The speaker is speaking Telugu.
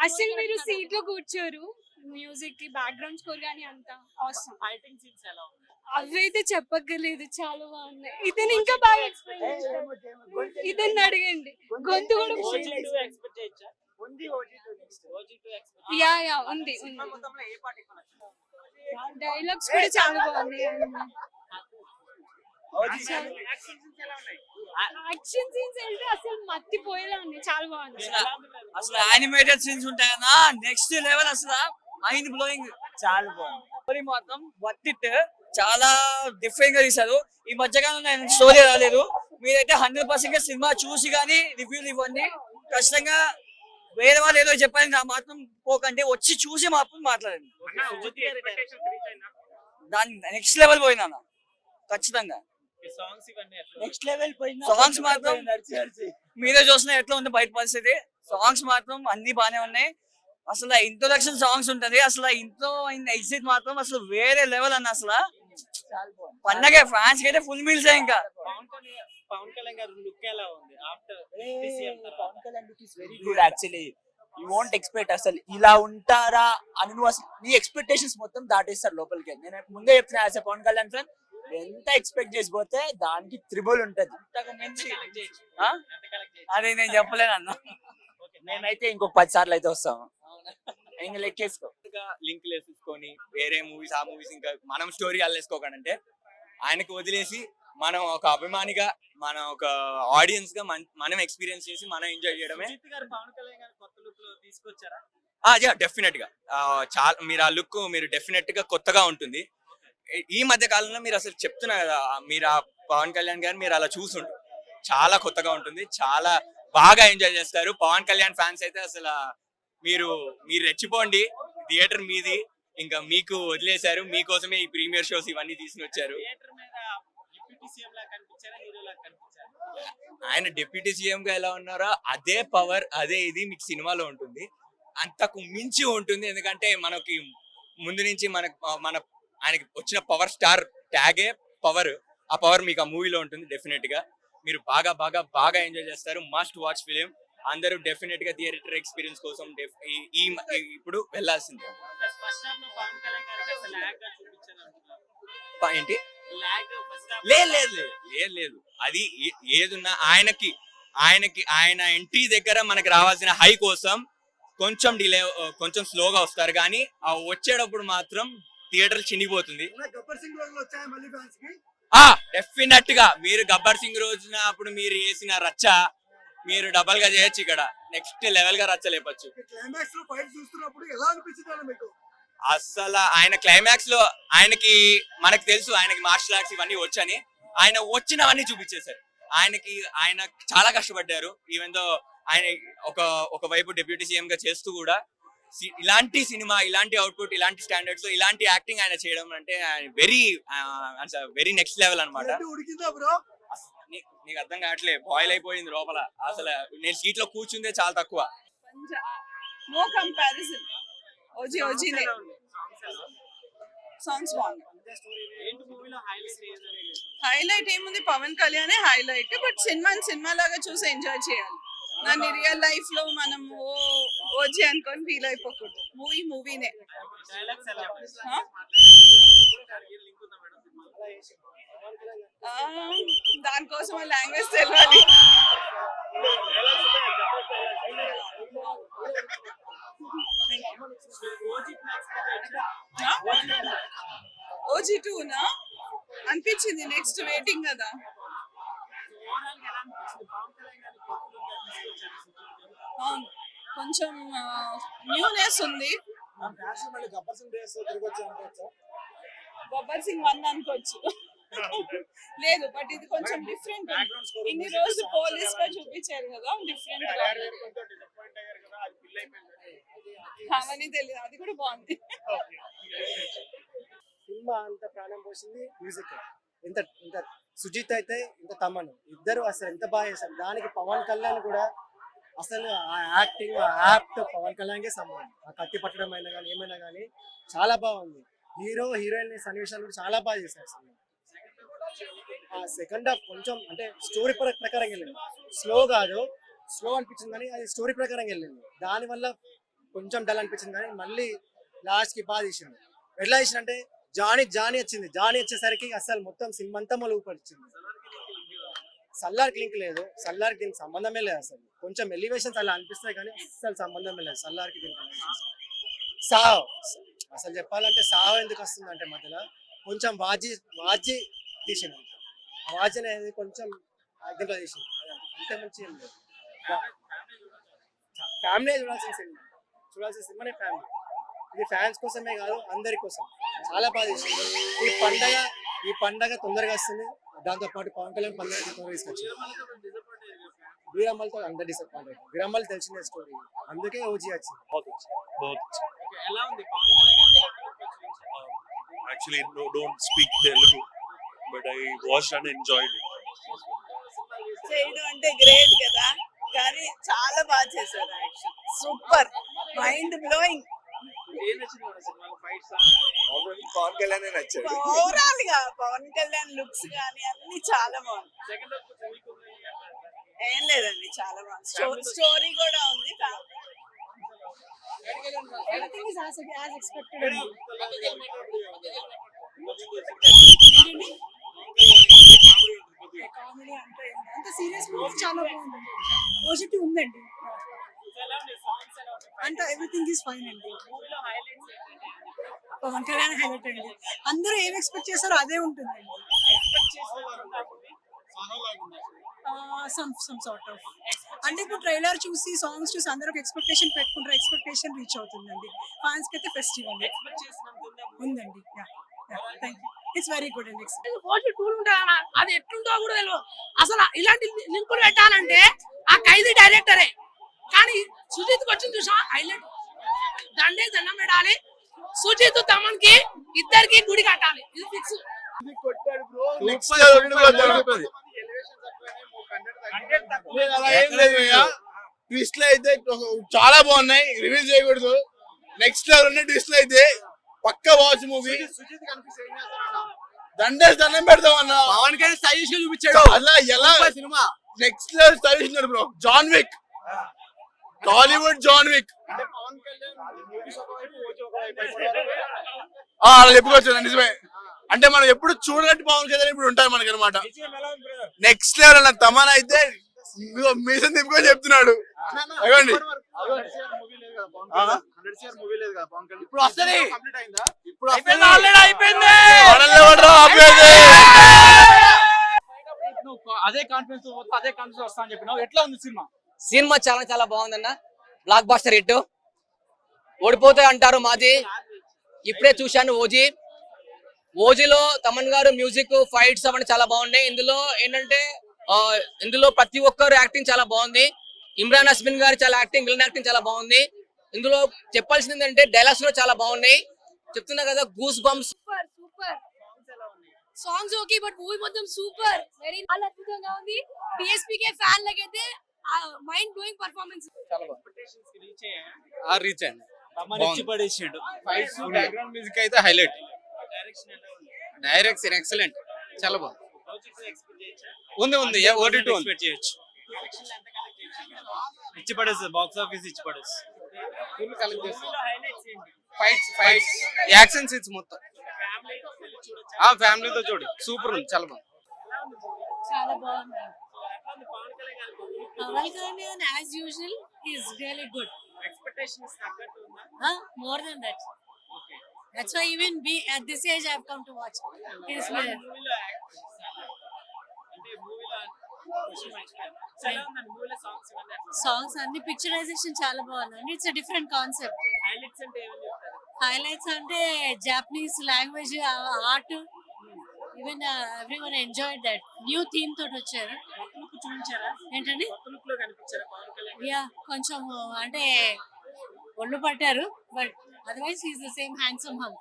అసలు మీరు సీట్లో కూర్చోరు. మ్యూజిక్కి బ్యాక్గ్రౌండ్ స్కోర్ కానీ అంతా అవసరం ఫైటింగ్ సీన్స్ ఎలా ఉన్నాయి అవైతే చెప్పక్కర్లేదు చాలా బాగున్నాయి. ఇతను ఇంకా బాగా ఎక్స్ప్లెయిన్ చేశాడు ఇతన్ని అడగండి. గొంతు కూడా యా యా ఉంది ఉంది. డైలాగ్స్ కూడా చాలా బాగున్నాయి. యాక్షన్ సీన్స్ ఉన్నాయి? వెళ్తే అసలు మత్తిపోయేలా ఉంది చాలా బాగుంది. అసలు యానిమేటెడ్ సీన్స్ ఉంటాయి కదా నెక్స్ట్ లెవెల్ అసలు మైండ్ బ్లోయింగ్ చాలా బాగుంది. మాత్రం వర్త్ ఇట్ చాలా డిఫరెంట్గా తీశారు. ఈ మధ్యకాలంలో నేను స్టోరీ రాలేదు. మీరైతే హండ్రెడ్ పర్సెంట్గా సినిమా చూసి కానీ రివ్యూలు ఇవ్వండి. ఖచ్చితంగా వేరే వాళ్ళు ఏదో చెప్పాలి నా మాత్రం పోకండి. వచ్చి చూసి మాత్రం మాట్లాడండి. దాని నెక్స్ట్ లెవెల్ పోయినా ఖచ్చితంగా. నెక్స్ట్ లెవెల్ Songs మాత్రం- మీరే చూసిన ఎట్లా ఉంది బయట పరిస్థితి? సాంగ్స్ మాత్రం అన్ని బానే ఉన్నాయి. అసలు ఇంట్రొడక్షన్ సాంగ్స్ ఉంటది. అసలు ఇంట్లో ఎగ్జిట్ మాత్రం అసలు వేరే లెవెల్ అన్న అసలు. పండగ ఫ్యాన్స్కి అయితే ఫుల్ మీల్స్ ఇంకా. పవన్ కళ్యాణ్ పవన్ కళ్యాణ్ గారి లుక్ ఎలా ఉంది? After Pawan Kalyan look is very good actually you want expect అసలు ఇలా ఉంటారా అని నువ్వు అసలు నీ ఎక్స్పెక్టేషన్స్ మొత్తం దాటేస్తారు లోపలికి. నేను ముందే చెప్తున్నా యాజ్ పవన్ కళ్యాణ్ ఫ్రెండ్ ఎంత ఎక్స్పెక్ట్ చేసిపోతే దానికి త్రిబుల్ ఉంటది. అది నేను చెప్పలేను అన్న. ఓకే. మేమైతే ఇంకొక పది సార్లు అయితే వస్తాము. ఇంకా లెక్కేసుకో లింక్ వేసేసుకొని వేరే మూవీస్ ఆ మూవీస్ ఇంకా మనం స్టోరీ అల్లేసుకోకండి అంటే ఆయనకు వదిలేసి మనం ఒక అభిమానిగా మనం ఒక ఆడియన్స్గా మన- ఎక్స్పీరియన్స్ చేసి మనం ఎంజాయ్ చేయడమే. డెఫినెట్గా. ఆ, చాలా మీరు ఆ లుక్ మీరు డెఫినెట్గా కొత్తగా ఉంటుంది. ఈ- మధ్య కాలంలో మీరు అసలు చెప్తున్నా కదా మీరు ఆ పవన్ కళ్యాణ్ గారు మీరు అలా చూసుంటారు చాలా కొత్తగా ఉంటుంది చాలా బాగా ఎంజాయ్ చేస్తారు. పవన్ కళ్యాణ్ ఫ్యాన్స్ అయితే అసలు మీరు మీరు రెచ్చిపోండి. థియేటర్ మీది ఇంకా మీకు వదిలేశారు. మీకోసమే ఈ ప్రీమియర్ షోస్ ఇవన్నీ తీసుకుని వచ్చారు ఆయన డిప్యూటీ సీఎం గా ఎలా ఉన్నారో అదే పవర్ అదే ఇది మీకు సినిమాలో ఉంటుంది. అంతకు మించి ఉంటుంది. ఎందుకంటే మనకి ముందు నుంచి మన మన ఆయనకి వచ్చిన పవర్ స్టార్ ట్యాగే పవర్ ఆ పవర్ మీకు ఆ మూవీలో ఉంటుంది డెఫినెట్గా. మీరు బాగా బాగా బాగా ఎంజాయ్ చేస్తారు. మస్ట్ వాచ్ ఫిలిం అందరూ డెఫినెట్గా థియేటర్ ఎక్స్పీరియన్స్ కోసం ఈ- ఇప్పుడు వెళ్ళాల్సిందే. ఏంటి? లేదు లేదు లేదు లేదు లేదు. అది ఏ- ఏదున్నా ఆయనకి ఆయనకి ఆయన ఎంట్రీ దగ్గర మనకి రావాల్సిన హై కోసం కొంచెం డిలే కొంచెం స్లోగా వస్తారు. కానీ ఆ వచ్చేటప్పుడు మాత్రం థియేటర్ చినిగిపోతుంది. డెఫినెట్గా. మీరు గబ్బర్ సింగ్ రోజున అప్పుడు మీరు వేసిన రచ్చ మీరు డబల్గా చేయొచ్చు ఇక్కడ. నెక్స్ట్ లెవెల్గా రచ్చ లేపచ్చు. అసలు ఆయన క్లైమాక్స్లో ఆయనకి మనకు తెలుసు ఆయనకి మార్షల్ ఆర్ట్స్ ఇవన్నీ వచ్చని. ఆయన వచ్చినవన్నీ చూపించేశారు. ఆయనకి ఆయన చాలా కష్టపడ్డారు. ఈవెన్ దో ఆయన ఒక ఒక వైపు డిప్యూటీ సీఎం గా చేస్తూ కూడా ఇలాంటి సినిమా ఇలాంటి అవుట్పుట్ ఇలాంటి స్టాండర్డ్స్ ఇలాంటి యాక్టింగ్ ఆయన చేయడం అంటే వెరీ వెరీ నెక్స్ట్ లెవెల్ అనమాట ఉడికిందా బ్రో? నీకు అర్థం కావట్లే బాయిల్ అయిపోయింది లోపల. అసలు నేను సీట్లో కూర్చుందే చాలా తక్కువ. నో కంపారిజన్ ఓజీ ఓజీనే. సాంగ్స్ బాగున్నాయి. ఏంటి మూవీలో హైలైట్ ఏముంది? పవన్ కళ్యాణే హైలైట్ బట్ సినిమాని సినిమా లాగా చూసి ఎంజాయ్ చేయాలి. దాన్ని రియల్ లైఫ్లో మనం ఓ ఓజీ అనుకొని ఫీల్ అయిపోకూడదు. మూవీ మూవీనే ఆ? దానికోసం లాంగ్వేజ్ తెలియాలి ఓజీ టూనా? అనిపించింది నెక్స్ట్ వెయిటింగ్ కదా ఓవరాల్ ఎలా అనిపించింది పవన్ కళ్యాణ్ గారిని కొత్త లుక్గా తీసుకొచ్చారు అవును కొంచెం న్యూనెస్ ఉంది. గబ్బర్ సింగ్ డేస్ తిరిగి వచ్చా అనుకోవచ్చా. గబ్బర్ సింగ్ వన్ అనుకోవచ్చు లేదు బట్ ఇది కొంచెం డిఫరెంట్ ఇన్ని రోజులు పోలీస్గా చూపించారు కదా డిఫరెంట్ అవన్నీ తెలియదు అది కూడా బాగుంది. సినిమా అంత ప్రాణం పోసింది మ్యూజిక్. ఇంత ఇంత సుజిత్ అయితే ఇంత తమను. ఇద్దరు అసలు ఎంత బాగా చేశారు. దానికి పవన్ కళ్యాణ్ కూడా అసలు ఆ యాక్టింగ్ ఆ యాక్ట్ పవన్ కళ్యాణ్కే సమానం ఆ కత్తి పట్టడం అయినా కానీ ఏమైనా కానీ చాలా బాగుంది. హీరో హీరోయిన్ సన్నివేశాలు కూడా చాలా బాగా చేశారు ఆ సెకండ్ హాఫ్ కొంచెం అంటే స్టోరీ ప్రకారం వెళ్ళింది. స్లో కాదు స్లో అనిపించింది కానీ అది స్టోరీ ప్రకారం వెళ్ళింది. దానివల్ల కొంచెం డల్ అనిపించింది కానీ మళ్ళీ లాస్ట్కి బాగా తీసింది. ఎట్లా తీసిందంటే జానీ జానీ వచ్చింది. జానీ వచ్చేసరికి అసలు మొత్తం సినిమా అంతా మలుగు సల్లార్కి లింక్ లేదు. సల్లార్కి దీనికి సంబంధమే లేదు అసలు. కొంచెం ఎలివేషన్స్ అలా అనిపిస్తాయి కానీ అసలు సంబంధమే లేదు. సల్లార్కి దీనికి సావ్. అసలు చెప్పాలంటే సావ్ ఎందుకు వస్తుంది అంటే మధ్యలో కొంచెం వాజీ వాజీ తీసింది వాజీ అనేది కొంచెం దీంట్లో తీసింది అంతే మంచి ఏం లేదు. ఫ్యామిలీ చూడాల్సిన సినిమా. చూడాల్సిన సినిమానే ఫ్యామిలీ. ఇది ఫ్యాన్స్ కోసమే కాదు అందరి కోసం. చాలా బాగా చేసింది ఈ పండగ ఈ పండగ తొందరగా వస్తుంది. దాంతో పాటు పవన్ కళ్యాణ్ తొందరగా తీసుకొచ్చింది వీరమ్మలతో అందరు డిసప్పాయింట్ వీరమ్మలు తెలిసిన స్టోరీ అందుకే ఓజీ వచ్చింది. no, don't speak Telugu, but I watched and enjoyed it. చేయడం అంటే గ్రేట్ కదా? కానీ చాలా బాగా చేశారు super mind blowing Pawan Kalyan నచ్చాడు. ఓవరాల్గా పవన్ కళ్యాణ్ లుక్స్ కానీ అన్ని చాలా బాగుంది సెకండ్ హాఫ్ కొంచెం వీక్ ఉంది ఏం లేదండి చాలా బాగుంది. స్టో- స్టోరీ కూడా ఉంది. కామెడీ అంటే అంత సీరియస్ మూవీ చాలా బాగుంది పాజిటివ్ ఉందండి. అంత ఎవ్రీథింగ్ ఈస్ ఫైన్ అండి. మూవీలో హైలైట్స్ ఏంటంటే పవన్ కళ్యాణ్ హైలైట్ అండి. అందరూ ఏం ఎక్స్పెక్ట్ చేశారో అదే ఉంటుంది. సమ్ సమ్ సార్ట్ ఆఫ్ అంటే ఇప్పుడు ట్రైలర్ చూసి సాంగ్స్ చూసి అందరూ ఎక్స్పెక్టేషన్ పెట్టుకుంటారు. ఎక్స్పెక్టేషన్ రీచ్ అవుతుందండి. ఫ్యాన్స్కి అయితే ఫెస్టివల్ ఉందండి. Thank you it's very good అండి టూర్ అది ఎట్లుంటో కూడా తెలియదు అసలు ఇలాంటి లింకులు పెట్టాలంటే ఆ ఖైదీ డైరెక్టరే కానీ సుజిత్ వచ్చింది చూసా హైలైట్ దండే దండం పెట్టాలి. సుజిత్ తమన్కి ఇద్దరికి గుడి కట్టాలి. ఇది ఫిక్స్ ట్విస్ట్లు అయితే చాలా బాగున్నాయి. రివీల్ చేయకూడదు. నెక్స్ట్ లెవెల్ ఉన్న ట్విస్ట్లు అయితే పక్క వాచ్ మూవీ దండేసి దండం పెడతాం అన్న. పవన్ కళ్యాణ్ స్టైలిష్గా చూపించాడు. అలా ఎలా సినిమా నెక్స్ట్ లెవెల్ స్టైలిష్ ఉన్నాడు bro. John Wick Tollywood John Wick అలా చెప్పుకోవచ్చు నిజమే. అంటే మనం ఎప్పుడు చూడనట్టు పవన్ కళ్యాణ్ ఇప్పుడు ఉంటాయి మనకి అనమాట నెక్స్ట్ లెవెల్ అన్న తమన్ అయితే మీసం తిప్పుకొని చెప్తున్నాడు. అవ్వండి ఇప్పుడు వస్తుంది. ఇప్పుడు అయిపోయింది? ఆల్రెడీ అయిపోయింది. మనల్ని ఎవడ్రా ఆపేది? నువ్వు అదే కాన్ఫిడెన్స్ అదే కాన్ఫిడెన్స్ వస్తా అని చెప్పినావు. ఎట్లా ఉంది సినిమా? సినిమా చాలా చాలా బాగుందన్న. Blockbuster hit. ఓడిపోతే అంటారు మాది ఇప్పుడే చూశాను ఓజీ. ఓజీలో తమన్ గారు మ్యూజిక్ ఫైట్స్ అవన్నీ చాలా బాగున్నాయి. ఇందులో ఏంటంటే ఆ, ఇందులో ప్రతి ఒక్కరు యాక్టింగ్ చాలా బాగుంది. ఇమ్రాన్ హస్మిన్ గారి చాలా యాక్టింగ్ విలన్ యాక్టింగ్ చాలా బాగుంది. ఇందులో చెప్పాల్సింది ఏంటంటే డైలాగ్స్ కూడా చాలా బాగున్నాయి. చెప్తున్నా కదా goose bumps super super songs okay but movie మొత్తం సూపర్ వెరీ చాలా అద్భుతంగా ఉంది. పిఎస్పీ కే ఫ్యాన్ లకైతే మైండ్ బ్లోయింగ్ పర్ఫార్మెన్స్ ఎక్స్పెక్టేషన్స్కి రీచ్ అయ్యా రీచ్ అండి తమన్ ఇచ్చి పడేసిండు ఫైట్స్ బ్యాక్గ్రౌండ్ మ్యూజిక్ అయితే హైలైట్ డైరెక్షన్ ఎక్సలెంట్ చాలా బాగుంది. ఉంది ఉంది. ఓటీ టూ చేయొచ్చు. ఇచ్చి పడేస్తుంది బాక్స్ ఆఫీస్ ఇచ్చి పడేస్తుంది full collect fights fights action scenes మొత్తం. ఆ ఫ్యామిలీతో చూడు సూపర్ ఉంది చాలా బాగుంది? చాలా బాగుంది. As usual is really good expectations తగ్గట్టు ఉందా more than that that's why even be at this age I have come to watch it's ఎలా ఉంది మూవీలో అంటే మూవీలో విషయం మర్చిపోయాను ఎలా ఉందండి మూవీలో సాంగ్స్ ఇవన్నీ అట్లా సాంగ్స్ అన్ని పిక్చరైజేషన్ చాలా బాగుందండి. ఇట్స్ డిఫరెంట్ కాన్సెప్ట్ హైలైట్స్ అంటే ఏమని చెప్తారు? హైలైట్స్ అంటే Japanese language art even every one enjoy that new theme తోటి వచ్చారు. ఏంటండి? యా కొంచెం అంటే ఒళ్ళు పట్టారు but otherwise is the same handsome hunk